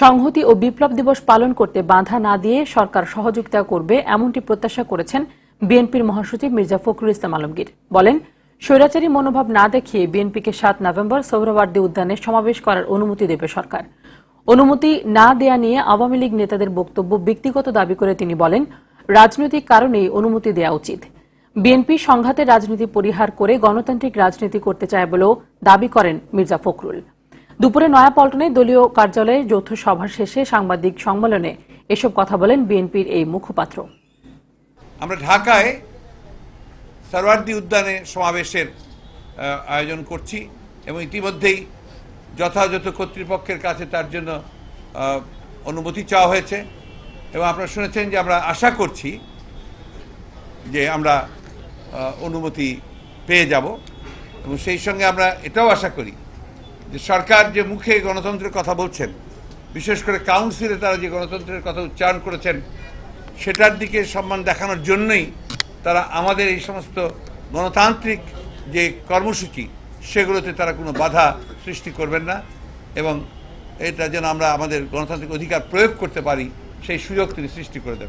সংহতি ও বিপ্লব দিবস পালন করতে বাধা না দিয়ে সরকার সহযোগিতা করবে এমনটি প্রত্যাশা করেছেন বিএনপির মহাসচিব মির্জা ফখরুল ইসলাম আলমগীর। বলেন, স্বৈরাচারী মনোভাব না দেখিয়ে বিএনপিকে সাত নভেম্বর সৌরবার্দী উদ্যানে সমাবেশ করার অনুমতি দেবে সরকার। অনুমতি না দেয়া নিয়ে আওয়ামী লীগ নেতাদের বক্তব্য ব্যক্তিগত দাবি করে তিনি বলেন, রাজনৈতিক কারণেই অনুমতি দেওয়া উচিত। বিএনপি সংঘাতের রাজনীতি পরিহার করে গণতান্ত্রিক রাজনীতি করতে চায় বলেও দাবি করেন মির্জা ফখরুল। দুপুরে নয়াপল্টনে দলীয় কার্যালয়ে যৌথ সভা শেষে সাংবাদিক সম্মেলনে এসব কথা বলেন বিএনপির এই মুখপাত্র। আমরা ঢাকায় সরওয়ার্দী উদ্যানে সমাবেশের আয়োজন করছি এবং ইতিমধ্যেই যথাযথ কর্তৃপক্ষের কাছে তার জন্য অনুমতি চাওয়া হয়েছে এবং আপনারা শুনেছেন যে আমরা আশা করছি যে আমরা অনুমতি পেয়ে যাব এবং সেই সঙ্গে আমরা এটাও আশা করি যে সরকার যে মুখে গণতন্ত্রের কথা বলছেন, বিশেষ করে কাউন্সিলে তারা যে গণতন্ত্রের কথা উচ্চারণ করেছেন, সেটার দিকে সম্মান দেখানোর জন্যই তারা আমাদের এই সমস্ত গণতান্ত্রিক যে কর্মসূচি, সেগুলোতে তারা কোনো বাধা সৃষ্টি করবেন না এবং এটা যেন আমরা আমাদের গণতান্ত্রিক অধিকার প্রয়োগ করতে পারি, সেই সুযোগ তিনি সৃষ্টি করে দেবেন।